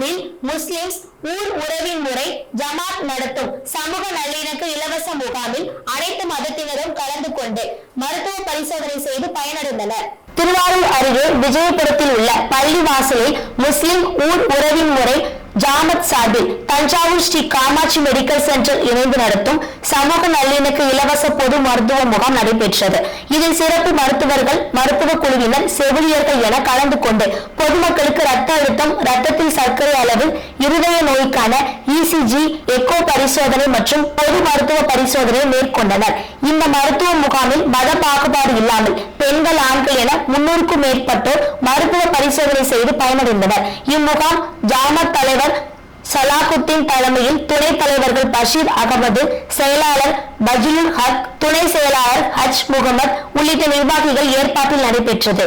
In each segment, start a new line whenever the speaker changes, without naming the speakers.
ஊரில் முஸ்லிம்ஸ் ஊர் உறவின் முறை ஜமாத் நடத்தும். சமூக நல்லிணக்க இலவச முகாமில் அனைத்து மதத்தினரும் கலந்து கொண்டு மருத்துவ பரிசோதனை செய்து பயனடைந்தனர். திருவாரூர் அருகே விஜயபுரத்தில் உள்ள பள்ளி வாசலில் முஸ்லிம் ஊர் உறவின் முறை ஜாமத் சார்பில் தஞ்சாவூர் ஸ்ரீ காமாட்சி மெடிக்கல் சென்டர் இணைந்து நடத்தும் சமூக நல்லிணக்க இலவச பொது மருத்துவ முகாம் நடைபெற்றது. இதில் சிறப்பு மருத்துவர்கள் மருத்துவ குழுவினர் செவிலியர்கள் என கலந்து கொண்டு பொதுமக்களுக்கு ரத்த அழுத்தம் ரத்தத்தில் சர்க்கரை அளவு இருதய நோய்க்கான இசிஜி எக்கோ பரிசோதனை மற்றும் பொது மருத்துவ பரிசோதனை மேற்கொண்டனர். இந்த மருத்துவ முகாமில் மத பாகுபாடு இல்லாமல் பெண்கள் ஆண்கள் என முன்னூறுக்கும் மேற்பட்டோர் மருத்துவ பரிசோதனை செய்து பயனடைந்தனர். இம்முகாம் ஜாமத் தலைவர் சலாகுத்தீன் தலைமையில் துணைத் தலைவர்கள் பஷீர் அகமது செயலாளர் பஜிலுல் ஹக் துணை செயலாளர் ஹஜ் முகமது உள்ளிட்ட நிர்வாகிகள் ஏற்பாட்டில் நடைபெற்றது.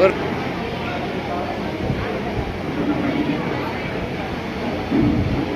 ஒரு Thank you.